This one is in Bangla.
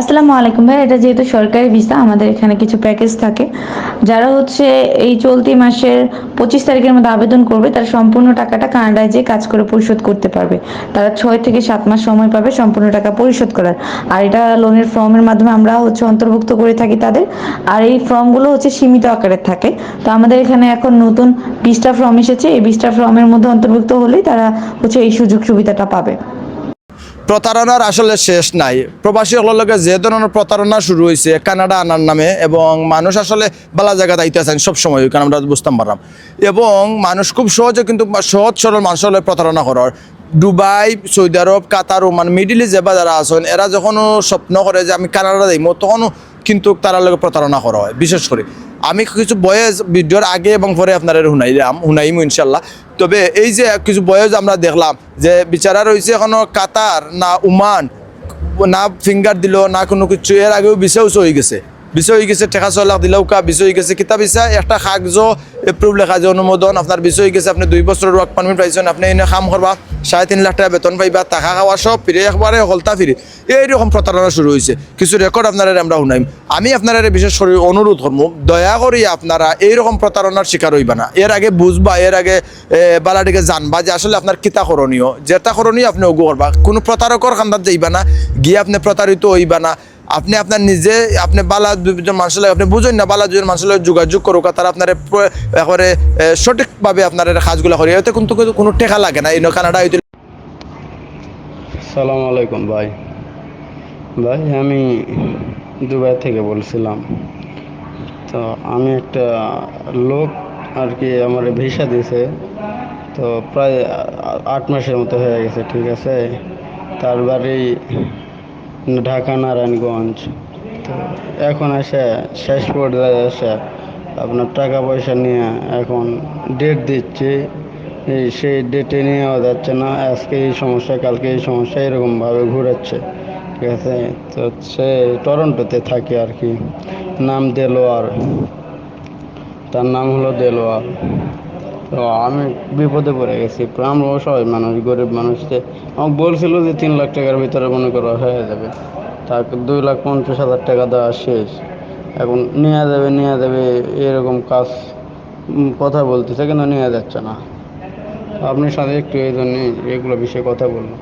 আসসালামু আলাইকুম ভাই, এটা যেহেতু সরকারি ভিসা আমাদের এখানে কিছু প্যাকেজ থাকে। যারা হচ্ছে এই চলতি মাসের পঁচিশ তারিখের মধ্যে আবেদন করবে, তার সম্পূর্ণ টাকাটা কানাডায় যেয়ে কাজ করে পরিশোধ করতে পারবে। তারা ছয় থেকে সাত মাস সময় পাবে সম্পূর্ণ টাকা পরিশোধ করার। আর এটা লোনের ফর্মের মাধ্যমে আমরা হচ্ছে অন্তর্ভুক্ত করে থাকি তাদের। আর এই ফর্মগুলো হচ্ছে সীমিত আকারের থাকে। তো আমাদের এখানে এখন নতুন বিশটা ফর্ম এসেছে। এই বিশটা ফর্মের মধ্যে অন্তর্ভুক্ত হলেই তারা হচ্ছে এই সুযোগ সুবিধাটা পাবে। প্রতারণার আসলে শেষ নাই। প্রবাসী লগে যে ধরনের প্রতারণা শুরু হয়েছে, কানাডা আনার নামে, এবং মানুষ আসলে বালা জায়গা দায়িত্ব আছেন সবসময় কারণ আমরা বুঝতাম পারলাম। এবং মানুষ খুব সহজে কিন্তু সহজ সরল মানুষ হলে প্রতারণা করার। Dubai, Saudi Arab, Qatar, Oman, Middle East যেবা যারা আছেন, এরা যখন স্বপ্ন করে যে আমি কানাডা যাইব তখনও কিন্তু তারা লগে প্রতারণা করা হয়, বিশেষ করে। আমি কিছু বয়েস ভিডিওর আগে এবং পরে আপনারা শুনাইলাম শুনাইমু ইনশাল্লাহ তবে এই যে কিছু বয়েস আমরা দেখলাম, যে বিচারা রয়েছে এখনও কাতার না উমান না ফিঙ্গার দিল, না কোনো কিছু, এর আগেও বিশেষ হয়ে গেছে। বিষয় হয়ে গেছে টেকা ছয় লাখ দিলেও কা, বিষয় হয়ে গেছে কিতাব ইচ্ছা একটা কাগজ এপ্রুভ লেখা যে অনুমোদন। আপনার বিষয় হয়ে গেছে আপনি দুই বছরের ওয়ার্ক পারমিট পাইছেন আপনি এনে কাম করবা সাড়ে তিন লাখ টাকা বেতন পাইবা, টাকা খাওয়া সব ফিরে একবারে হলতা ফিরে এইরকম প্রতারণা শুরু হয়েছে কিছু রেকর্ড আপনারা আমরা শুনাইম। আমি আপনারা বিশেষ করে অনুরোধ করব দয়া করি আপনারা এইরকম প্রতারণার শিকার হইবা না। এর আগে বুঝবা এর আগে বালাটিকে জানবা যে আসলে আপনার কিতা করণীয়। যেটা করণীয় আপনি ওগু করবা কোনো প্রতারকর খান্দাত যাইবা না, গিয়ে আপনি প্রতারিত হইবা না। আপনি আপনার নিজে, আপনি বালা দুজন মানুষের লাগে আপনি বুঝেন না বালা দুজন মানুষের লাগে যোগাযোগ করুক তারা আপনার একবারে সঠিকভাবে আপনার কাজগুলো করি। এতে কিন্তু কোনো টেকা লাগে না। এই কানাডা হইতে সালাম আলাইকুম ভাই। ভাই, আমি দুবাই থেকে বলছিলাম। তো আমি একটা লোক আর কি আমার ভিসা দিয়েছে তো প্রায় আট মাসের মতো হয়ে গেছে, ঠিক আছে। তার বাড়ি ঢাকা নারায়ণগঞ্জ। তো এখন এসে শেষ পর্যায়ে এসে আপনার টাকা পয়সা নিয়ে এখন ডেট দিচ্ছি। সেই ডেটে নেওয়া যাচ্ছে না। আজকে এই সমস্যা, কালকে এই সমস্যা, এরকমভাবে ঘুরাচ্ছে ঠিক আছে? তো সে টরন্টোতে থাকে আর কি। নাম দেলোয়ার। তার নাম হলো দেলোয়ার। তো আমি বিপদে পড়ে গেছি। আমরা সবাই মানুষ, গরিব মানুষকে আমাকে বলছিল যে তিন লাখ টাকার ভিতরে মনে করো হয়ে যাবে। তাকে দুই লাখ পঞ্চাশ হাজার টাকা দেওয়া শেষ। এখন নেওয়া যাবে, নিয়ে যাবে, এরকম কাজ কথা বলতেছে, কিন্তু নেওয়া যাচ্ছে না। আপনার সাথে একটু এই জন্যে এগুলো বিষয়ে কথা বললাম